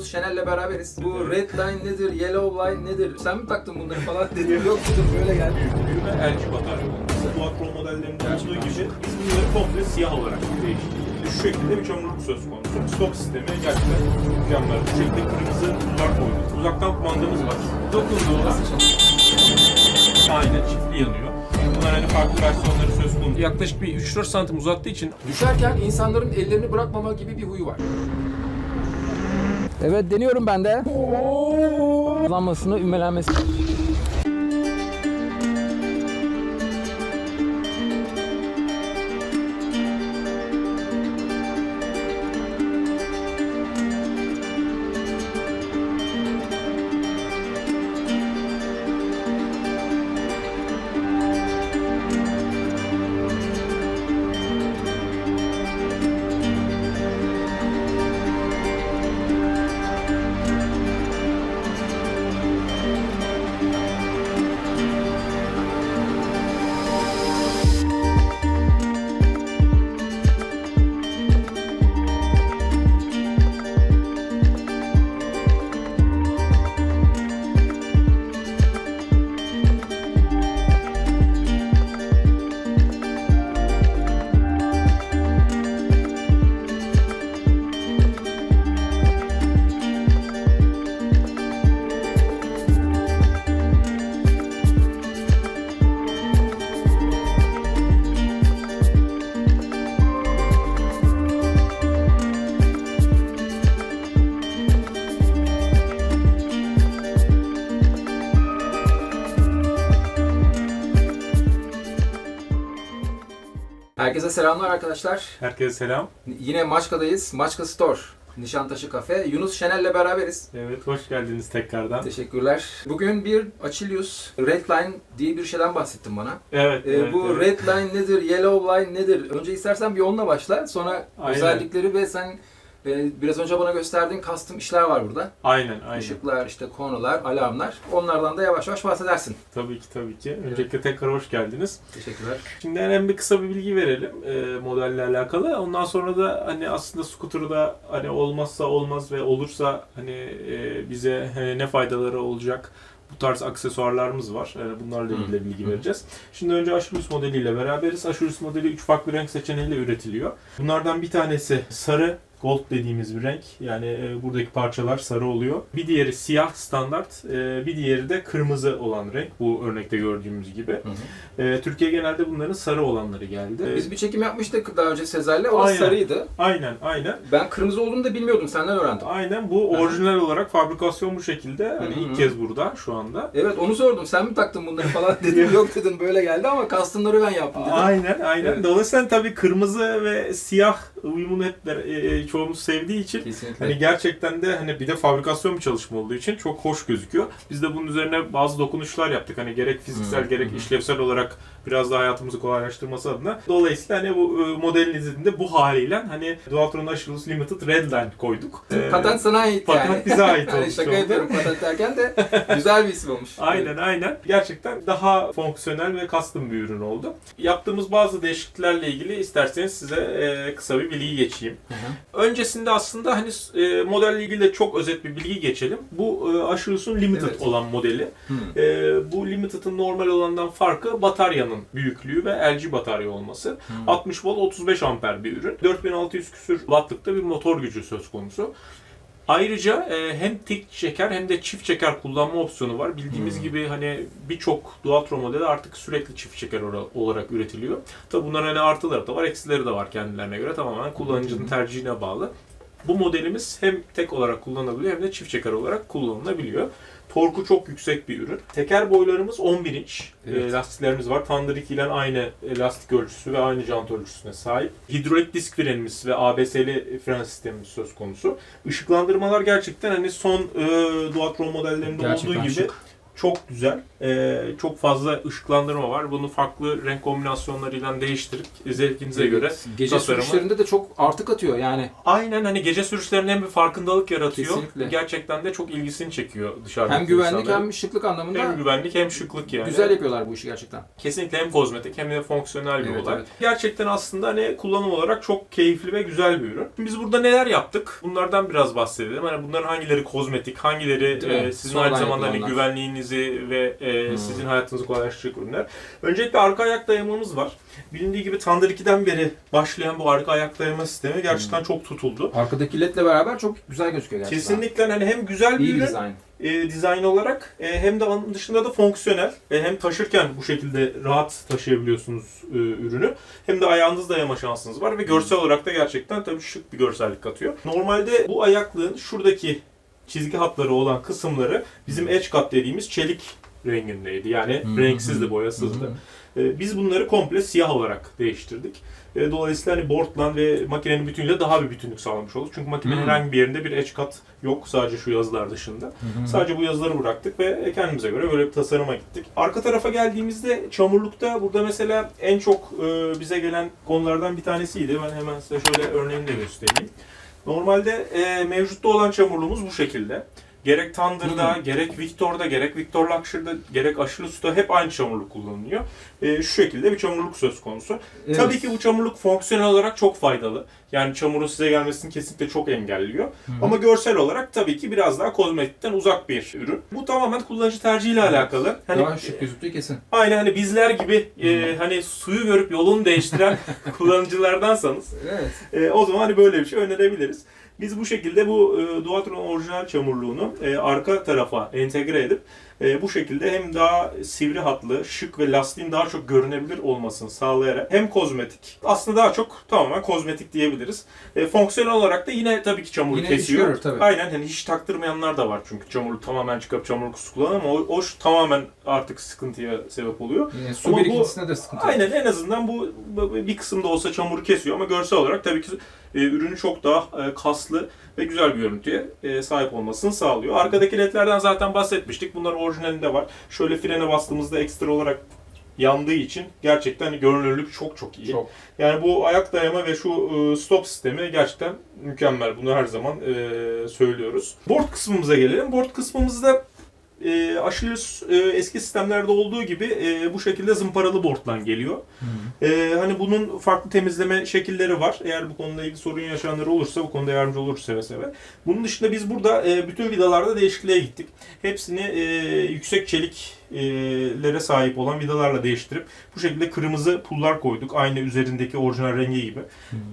Yunus Şener'le beraberiz. Bu red line nedir, yellow line nedir? Sen mi taktın bunları falan dedim. Yok dedim böyle geldi. ve elçi batarya olması. Bu Acron modellerinde olduğu gibi biz bunları komple siyah olarak değiştirdik. Şu şekilde bir çamurluk söz konusu. Stok sistemi gerçekten mükemmel. Bu şekilde kırmızı tuzak koyduk. Uzaktan kumandamız var. Dokunduğunda aynen çiftli yanıyor. Bunlar hani farklı versiyonları söz konusu. Yaklaşık bir 3-4 santim uzattığı için Düşerken insanların ellerini bırakmama gibi bir huyu var. Evet deniyorum ben de. Hızlanmasını, ümmelenmesi. Herkese selamlar arkadaşlar. herkese selam. Yine Maçka'dayız. Maçka Store. Nişantaşı Kafe. Yunus Şener'le beraberiz. Evet hoş geldiniz tekrardan. Teşekkürler. Bugün bir Achilles Redline diye bir şeyden bahsettin bana. Evet, Ee, evet, bu evet. red line nedir, yellow line nedir? Önce istersen bir onunla başla. Sonra Aynen. özellikleri ve sen biraz önce bana gösterdiğin custom işler var burada. Aynen, aynen. Işıklar, işte konular, alarmlar. Onlardan da yavaş yavaş bahsedersin. Tabii ki tabii ki. Öncelikle tekrar hoş geldiniz. Teşekkürler. Şimdi hemen bir kısa bir bilgi verelim e, modelle alakalı. Ondan sonra da hani aslında scooter'ı da hani olmazsa olmaz ve olursa hani e, bize hani ne faydaları olacak bu tarz aksesuarlarımız var. E, bunlarla ilgili de bilgi vereceğiz. Şimdi önce Aşurus modeliyle beraberiz. Aşurus modeli 3 farklı renk seçeneğiyle üretiliyor. Bunlardan bir tanesi sarı, gold dediğimiz bir renk. Yani e, buradaki parçalar sarı oluyor. Bir diğeri siyah standart, e, bir diğeri de kırmızı olan renk. Bu örnekte gördüğümüz gibi. Hı hı. E, Türkiye genelde bunların sarı olanları geldi. E, Biz bir çekim yapmıştık daha önce Sezer'le. O da Aynen. sarıydı. Aynen, aynen. Ben kırmızı olduğunu da bilmiyordum. Senden öğrendim. Aynen bu orijinal olarak fabrikasyon bu şekilde. Hani Hı hı. ilk kez burada şu anda. Evet onu sordum. Sen mi taktın bunları falan dedim. Yok dedim böyle geldi ama custom'ları ben yaptım dedim. Aynen, aynen. Evet. Dolayısıyla tabii kırmızı ve siyah uyumunu hep e, e, çoğumuz sevdiği için Kesinlikle. Hani gerçekten de hani bir de fabrikasyon bir çalışma olduğu için çok hoş gözüküyor. Biz de bunun üzerine bazı dokunuşlar yaptık. Hani gerek fiziksel Hı, gerek hı. işlevsel olarak biraz daha hayatımızı kolaylaştırması adına. Dolayısıyla hani bu e, modelin izinde bu haliyle hani Dualtron Achilles Limited Redline koyduk. Ee, Patent sana ait patent yani. bize ait Hani olmuş şaka yapıyorum patent derken de güzel bir isim olmuş. Aynen aynen. Gerçekten daha fonksiyonel ve custom bir ürün oldu. Yaptığımız bazı değişikliklerle ilgili isterseniz size e, kısa bir bilgi geçeyim. Hı hı. Öncesinde aslında hani e, modelle ilgili de çok özet bir bilgi geçelim. Bu e, Achilles'un Limited Evet. olan modeli. Hı. E, bu Limited'ın normal olandan farkı bataryanın büyüklüğü ve LG batarya olması. Hı. 60 volt 35 amper bir ürün. 4600 küsür wattlıkta bir motor gücü söz konusu. Ayrıca e, hem tek çeker hem de çift çeker kullanma opsiyonu var. Bildiğimiz Hmm. gibi hani birçok Dualtro modeli artık sürekli çift çeker ora- olarak üretiliyor. Tabi bunların hani artıları da var, eksileri de var kendilerine göre. Tamamen kullanıcının tercihine bağlı. Bu modelimiz hem tek olarak kullanılabiliyor hem de çift çeker olarak kullanılabiliyor. Torku çok yüksek bir ürün. Teker boylarımız 11 inç. Evet. E, lastiklerimiz var. Thunder 2 ile aynı e, lastik ölçüsü ve aynı jant ölçüsüne sahip. Hidrolik disk frenimiz ve ABS'li fren sistemimiz söz konusu. Işıklandırmalar gerçekten hani son e, Dualtron modellerinde Gerçekten olduğu gibi şık. çok güzel. Ee, çok fazla ışıklandırma var. Bunu farklı renk kombinasyonlarıyla değiştirip zevkinize göre Gece tasarımı- sürüşlerinde de çok artık atıyor yani. Aynen hani gece sürüşlerinde hem bir farkındalık yaratıyor. Kesinlikle. Gerçekten de çok ilgisini çekiyor dışarıda. Hem güvenlik hem şıklık anlamında hem güvenlik hem şıklık yani. güzel yapıyorlar bu işi gerçekten. Kesinlikle hem kozmetik hem de fonksiyonel bir Evet, olay. evet. Gerçekten aslında hani kullanım olarak çok keyifli ve güzel bir ürün. Biz burada neler yaptık? Bunlardan biraz bahsedelim. Hani bunların hangileri kozmetik, hangileri e, sizin Sonradan aynı zamanda hani güvenliğinizi ve e, Hmm. sizin hayatınızı kolaylaştıracak ürünler. Öncelikle arka ayak dayamamız var. Bilindiği gibi Thunder 2'den beri başlayan bu arka ayak dayama sistemi Hmm. gerçekten çok tutuldu. Arkadaki ledle beraber çok güzel gözüküyor gerçekten. Kesinlikle hani hem güzel bir İyi ürün dizayn. e, dizayn olarak e, hem de onun dışında da fonksiyonel e, hem taşırken bu şekilde rahat taşıyabiliyorsunuz e, ürünü hem de ayağınızda yama şansınız var ve görsel olarak da gerçekten tabii şık bir görsellik katıyor. Normalde bu ayaklığın şuradaki çizgi hatları olan kısımları bizim edge cut dediğimiz çelik rengindeydi. Yani Hmm. renksizdi, boyasızdı. Hı E, Biz bunları komple siyah olarak değiştirdik. E, Dolayısıyla hani boardla ve makinenin bütünüyle daha bir bütünlük sağlamış olduk. Çünkü makinenin Hmm. herhangi bir yerinde bir edge cut yok sadece şu yazılar dışında. hı. Sadece bu yazıları bıraktık ve kendimize göre böyle bir tasarıma gittik. Arka tarafa geldiğimizde çamurlukta burada mesela en çok e, bize gelen konulardan bir tanesiydi. Ben hemen size şöyle örneğini de göstereyim. Normalde e, mevcutta olan çamurluğumuz bu şekilde. Gerek Thunder'da, Hmm. gerek Victor'da, gerek Victor Luxury'da, gerek Aşilus'ta hep aynı çamurluk kullanılıyor. E, şu şekilde bir çamurluk söz konusu. Evet. Tabii ki bu çamurluk fonksiyonel olarak çok faydalı. Yani çamurun size gelmesini kesinlikle çok engelliyor. Hı hı. Ama görsel olarak tabii ki biraz daha kozmetikten uzak bir ürün. Bu tamamen kullanıcı tercihiyle alakalı. Hani daha şık gözüktüğü kesin. aynı hani bizler gibi e, hani suyu görüp yolunu değiştiren kullanıcılardansanız Evet. e, o zaman hani böyle bir şey önerebiliriz. Biz bu şekilde bu e, Dualtron orijinal çamurluğunu e, arka tarafa entegre edip e, bu şekilde hem daha sivri hatlı, şık ve lastiğin daha çok görünebilir olmasını sağlayarak hem kozmetik, aslında daha çok tamamen kozmetik diyebiliriz. E, fonksiyonel olarak da yine tabii ki çamuru Yine iş kesiyor. görür tabii. Aynen hani hiç taktırmayanlar da var çünkü çamuru tamamen çıkıp çamur kutusu kullanan ama o, o şu tamamen artık sıkıntıya sebep oluyor. Yine su Ama bu- birikintisine de sıkıntı yok. Aynen en azından bu bu bir kısımda olsa çamuru kesiyor ama görsel olarak tabii ki e, ürünü çok daha e, kaslı ve güzel bir görüntüye e, sahip olmasını sağlıyor. Arkadaki ledlerden zaten bahsetmiştik. Bunlar orijinalinde var. Şöyle frene bastığımızda ekstra olarak yandığı için gerçekten hani görünürlük çok çok iyi. Çok. Yani bu ayak dayama ve şu e, stop sistemi gerçekten mükemmel. Bunu her zaman e, söylüyoruz. Board kısmımıza gelelim. Board kısmımızda e, Achilles e, eski sistemlerde olduğu gibi e, bu şekilde zımparalı boardlan geliyor. E, hani bunun farklı temizleme şekilleri var. Eğer bu konuyla ilgili sorun yaşayanlar olursa bu konuda yardımcı oluruz seve seve. Bunun dışında biz burada e, bütün vidalarda değişikliğe gittik. Hepsini e, yüksek çeliklere sahip olan vidalarla değiştirip bu şekilde kırmızı pullar koyduk. Aynı üzerindeki orijinal rengi gibi.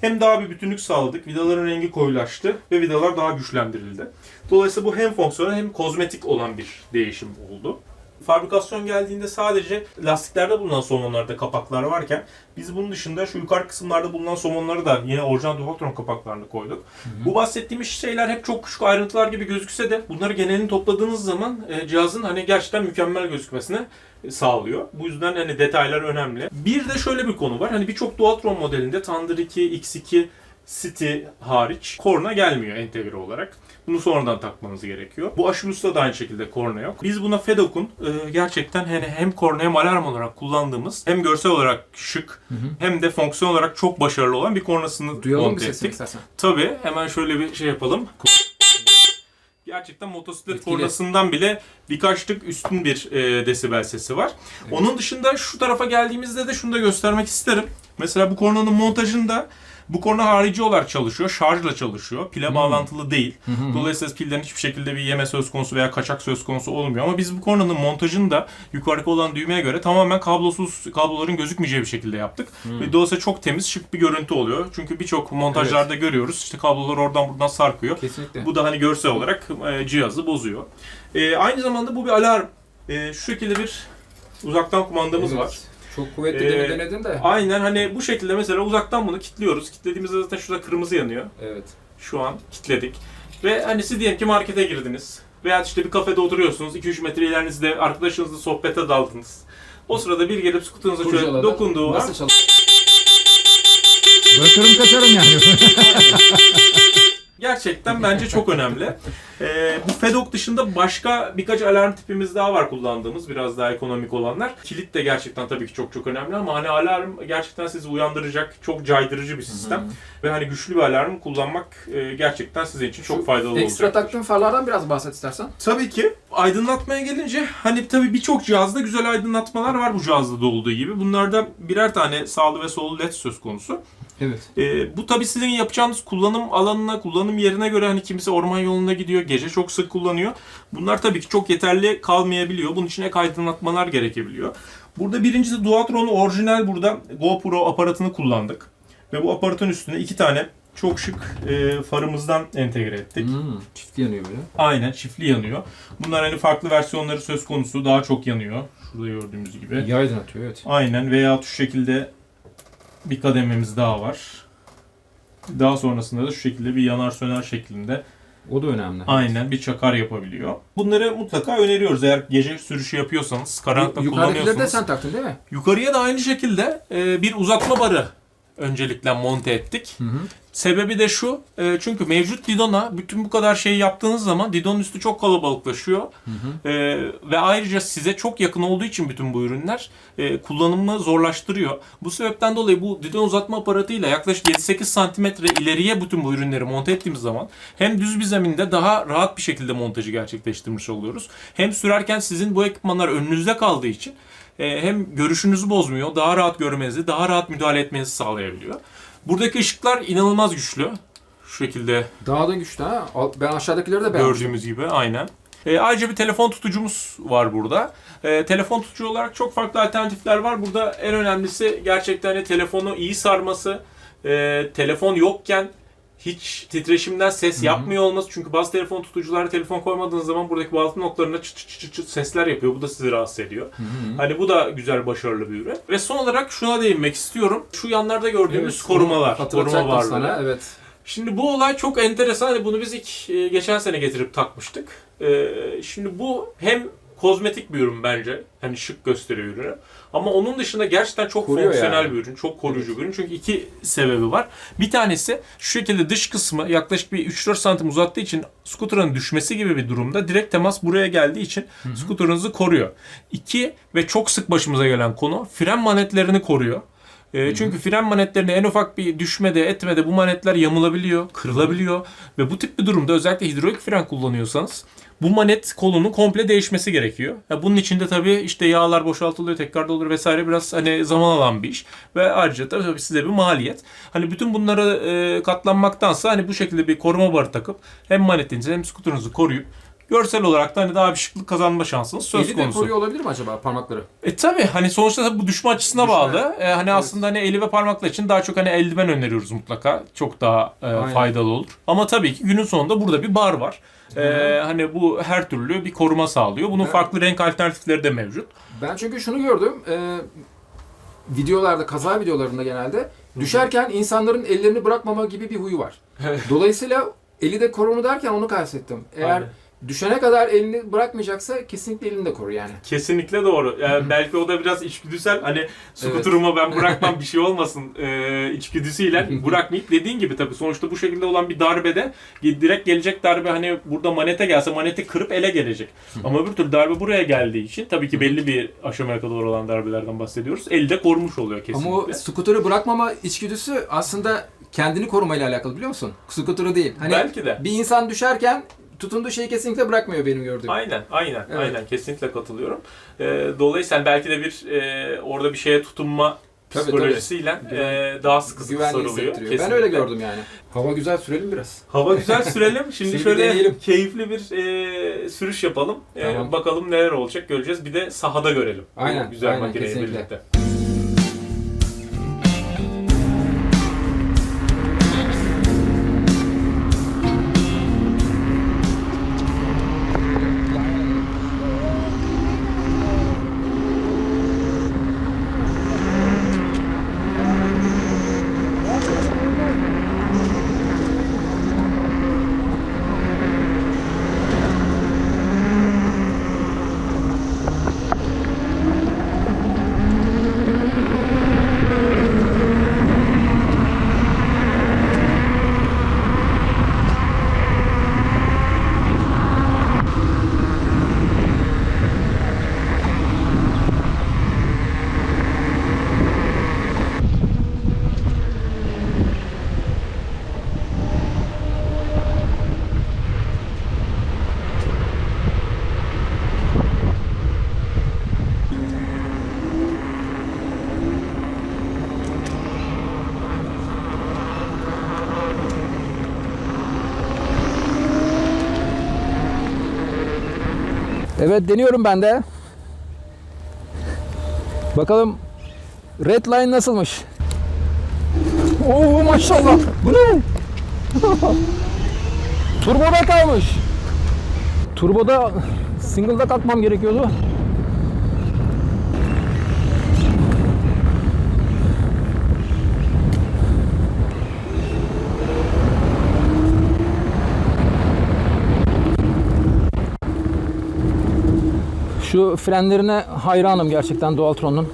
Hem daha bir bütünlük sağladık. Vidaların rengi koyulaştı ve vidalar daha güçlendirildi. Dolayısıyla bu hem fonksiyonel hem kozmetik olan bir değişim oldu. Fabrikasyon geldiğinde sadece lastiklerde bulunan somonlarda kapaklar varken biz bunun dışında şu yukarı kısımlarda bulunan somonları da yine orijinal Dualtron kapaklarını koyduk. Bu bahsettiğimiz şeyler hep çok küçük ayrıntılar gibi gözükse de bunları genelini topladığınız zaman e, cihazın hani gerçekten mükemmel gözükmesini e, sağlıyor. Bu yüzden hani detaylar önemli. Bir de şöyle bir konu var. Hani birçok Dualtron modelinde Thunder 2, X2 City hariç korna gelmiyor entegre olarak. Bunu sonradan takmanız gerekiyor. Bu Aşilus'ta da aynı şekilde korna yok. Biz buna Fedok'un e, gerçekten hani hem korna hem alarm olarak kullandığımız hem görsel olarak şık Hı hı. hem de fonksiyon olarak çok başarılı olan bir kornasını Duyalım bir monte ettik. istersen. Tabii hemen şöyle bir şey yapalım. Gerçekten motosiklet Etkili. kornasından bile birkaç tık üstün bir e, desibel sesi var. Evet. Onun dışında şu tarafa geldiğimizde de şunu da göstermek isterim. Mesela bu kornanın montajında bu korna harici olarak çalışıyor, şarjla çalışıyor. Pile Hmm. bağlantılı değil. Hı. Dolayısıyla pilden hiçbir şekilde bir yeme söz konusu veya kaçak söz konusu olmuyor. Ama biz bu kornanın montajını da yukarıdaki olan düğmeye göre tamamen kablosuz, kabloların gözükmeyeceği bir şekilde yaptık. Hmm. Ve dolayısıyla çok temiz, şık bir görüntü oluyor. Çünkü birçok montajlarda görüyoruz. işte kablolar oradan buradan sarkıyor. Kesinlikle. Bu da hani görsel olarak e, cihazı bozuyor. E, aynı zamanda bu bir alarm. E, şu şekilde bir uzaktan kumandamız Evet. var. Çok kuvvetli Ee, dene- denedin de. Aynen hani bu şekilde mesela uzaktan bunu kilitliyoruz. Kilitlediğimizde zaten şurada kırmızı yanıyor. Evet. Şu an kilitledik. Ve hani siz diyelim ki markete girdiniz. Veya işte bir kafede oturuyorsunuz. 2-3 metre ilerinizde arkadaşınızla sohbete daldınız. O sırada bir gelip skutunuza şöyle Kurcaladı. dokunduğu an Nasıl çalışıyor? Bırakırım kaçarım yani. gerçekten bence çok önemli. Ee, bu FEDOK dışında başka birkaç alarm tipimiz daha var kullandığımız biraz daha ekonomik olanlar. Kilit de gerçekten tabii ki çok çok önemli ama hani alarm gerçekten sizi uyandıracak çok caydırıcı bir sistem. Ve hani güçlü bir alarm kullanmak e, gerçekten sizin için çok faydalı olacak. Ekstra taktığın farlardan biraz bahset istersen. Tabii ki. Aydınlatmaya gelince hani tabii birçok cihazda güzel aydınlatmalar var bu cihazda da olduğu gibi. Bunlardan birer tane sağlı ve sollu led söz konusu. Evet. Ee, bu tabii sizin yapacağınız kullanım alanına, kullanım yerine göre hani kimisi orman yolunda gidiyor, gece çok sık kullanıyor. Bunlar tabii ki çok yeterli kalmayabiliyor. Bunun için ek aydınlatmalar gerekebiliyor. Burada birincisi Dualtron'un orijinal burada GoPro aparatını kullandık. Ve bu aparatın üstüne iki tane çok şık e, farımızdan entegre ettik. Hmm, çiftli yanıyor böyle. Aynen çiftli yanıyor. Bunlar hani farklı versiyonları söz konusu daha çok yanıyor. Şurada gördüğümüz gibi. İyi aydınlatıyor evet. Aynen veya şu şekilde bir kadememiz daha var. Daha sonrasında da şu şekilde bir yanar söner şeklinde O da önemli. aynen bir çakar yapabiliyor. Bunları mutlaka öneriyoruz eğer gece sürüşü yapıyorsanız, karanlıkta Yukarıdakileri de kullanıyorsanız. sen taktın değil mi? Yukarıya da aynı şekilde e, bir uzatma barı öncelikle monte ettik. Hı hı. Sebebi de şu, e, çünkü mevcut Didon'a bütün bu kadar şey yaptığınız zaman Didon'un üstü çok kalabalıklaşıyor. Hı hı. E, ve ayrıca size çok yakın olduğu için bütün bu ürünler e, kullanımı zorlaştırıyor. Bu sebepten dolayı bu Didon uzatma aparatıyla yaklaşık 7-8 santimetre ileriye bütün bu ürünleri monte ettiğimiz zaman hem düz bir zeminde daha rahat bir şekilde montajı gerçekleştirmiş oluyoruz. Hem sürerken sizin bu ekipmanlar önünüzde kaldığı için e, hem görüşünüzü bozmuyor, daha rahat görmenizi, daha rahat müdahale etmenizi sağlayabiliyor. Buradaki ışıklar inanılmaz güçlü. Şu şekilde Daha da güçlü ha. Ben aşağıdakileri de beğendim. gördüğümüz gibi aynen. E, ayrıca bir telefon tutucumuz var burada. E, telefon tutucu olarak çok farklı alternatifler var. Burada en önemlisi gerçekten hani telefonu iyi sarması. E, telefon yokken hiç titreşimden ses Hı hı. yapmıyor olması. Çünkü bazı telefon tutuculara telefon koymadığınız zaman buradaki bağlantı noktalarında çıt çıt çıt çıt sesler yapıyor. Bu da sizi rahatsız ediyor. Hı hı. Hani bu da güzel, başarılı bir ürün. Ve son olarak şuna değinmek istiyorum. Şu yanlarda gördüğümüz Evet, korumalar, koruma varlığı. sana. Evet. Şimdi bu olay çok enteresan. Hani bunu biz ilk e, geçen sene getirip takmıştık. E, şimdi bu hem kozmetik bir ürün bence. Hani şık gösteriyor ürünü. Ama onun dışında gerçekten çok Koruyor fonksiyonel yani. bir ürün. Çok koruyucu bir ürün. Çünkü iki sebebi var. Bir tanesi şu şekilde dış kısmı yaklaşık bir 3-4 santim uzattığı için scooter'ın düşmesi gibi bir durumda direkt temas buraya geldiği için scooter'ınızı koruyor. İki ve çok sık başımıza gelen konu fren manetlerini koruyor. E, çünkü fren manetlerine en ufak bir düşmede etmede bu manetler yamulabiliyor, kırılabiliyor ve bu tip bir durumda özellikle hidrolik fren kullanıyorsanız bu manet kolunun komple değişmesi gerekiyor. Ya bunun içinde tabii işte yağlar boşaltılıyor, tekrar dolur vesaire biraz hani zaman alan bir iş ve ayrıca da tabii size bir maliyet. Hani bütün bunlara e, katlanmaktansa hani bu şekilde bir koruma barı takıp hem manetinizi hem skuterunuzu koruyup görsel olarak da hani daha bir şıklık kazanma şansınız söz Eli de konusu. koruyor olabilir mi acaba parmakları? E tabi hani sonuçta bu düşme açısına Düşme. bağlı. E, hani Evet. aslında hani eli ve parmaklar için daha çok hani eldiven öneriyoruz mutlaka. Çok daha e, Aynen. faydalı olur. Ama tabii ki günün sonunda burada bir bar var. E, hani bu her türlü bir koruma sağlıyor. Bunun Evet. farklı renk alternatifleri de mevcut. Ben çünkü şunu gördüm. E, videolarda, kaza videolarında genelde düşerken insanların ellerini bırakmama gibi bir huyu var. Dolayısıyla eli de korunu derken onu kastettim. Eğer Aynen. Düşene kadar elini bırakmayacaksa kesinlikle elini de koru yani. Kesinlikle doğru. Yani belki o da biraz içgüdüsel hani skuterumu ben bırakmam bir şey olmasın e, içgüdüsüyle bırakmayıp dediğin gibi tabii sonuçta bu şekilde olan bir darbede direkt gelecek darbe hani burada manete gelse maneti kırıp ele gelecek. Ama bir türlü darbe buraya geldiği için tabii ki belli bir aşamaya kadar olan darbelerden bahsediyoruz. Elde korumuş oluyor kesinlikle. Ama o scooter'ı bırakmama içgüdüsü aslında kendini korumayla alakalı biliyor musun? Scooter'ı değil. Hani Belki de. bir insan düşerken tutunduğu şeyi kesinlikle bırakmıyor benim gördüğüm. Aynen, aynen, Evet. aynen. Kesinlikle katılıyorum. Ee, dolayısıyla belki de bir e, orada bir şeye tutunma Tabii, psikolojisiyle Güven- e, daha sıkı sıkı Güvenli sarılıyor. Ben öyle gördüm yani. Hava güzel sürelim biraz. Hava güzel sürelim. Şimdi, Şimdi şöyle deneyelim. keyifli bir e, sürüş yapalım. E, Tamam. bakalım neler olacak göreceğiz. Bir de sahada görelim. Bu Aynen, güzel aynen, makineyi kesinlikle. birlikte. Evet deniyorum ben de. Bakalım Red Line nasılmış? Oo maşallah. Bu ne? Turboda kalmış. Turboda single'da kalkmam gerekiyordu. Şu frenlerine hayranım gerçekten Dualtron'un.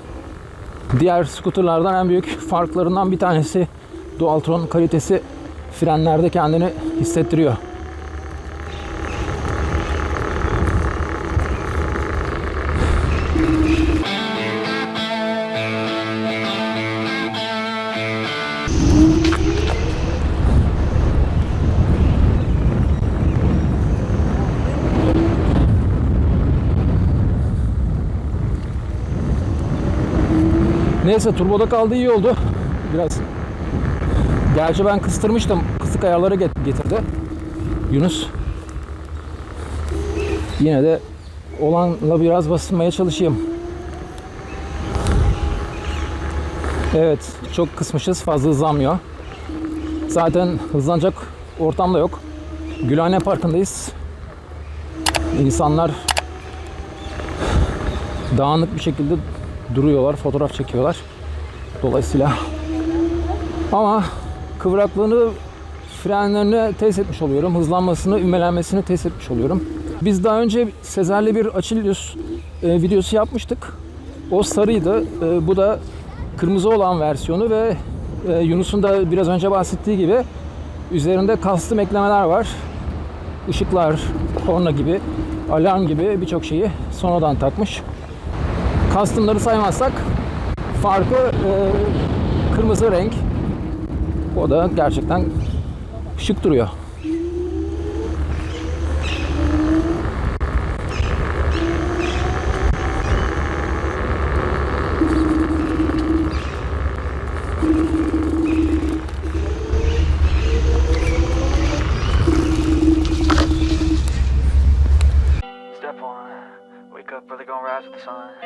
Diğer skuterlardan en büyük farklarından bir tanesi Dualtron kalitesi frenlerde kendini hissettiriyor. Neyse turboda kaldı iyi oldu. Biraz. Gerçi ben kıstırmıştım. Kısık ayarları get- getirdi. Yunus. Yine de olanla biraz basmaya çalışayım. Evet, çok kısmışız. Fazla hızlanmıyor. Zaten hızlanacak ortam da yok. Gülhane Parkı'ndayız. İnsanlar dağınık bir şekilde duruyorlar, fotoğraf çekiyorlar. Dolayısıyla ama kıvraklığını frenlerini test etmiş oluyorum. Hızlanmasını, ümelenmesini test etmiş oluyorum. Biz daha önce Sezer'le bir Achilles e, videosu yapmıştık. O sarıydı. E, bu da kırmızı olan versiyonu ve e, Yunus'un da biraz önce bahsettiği gibi üzerinde custom eklemeler var. Işıklar, korna gibi, alarm gibi birçok şeyi sonradan takmış. Custom'ları saymazsak farkı e, kırmızı renk. O da gerçekten şık duruyor. Step one, wake up early, gonna rise with the sun.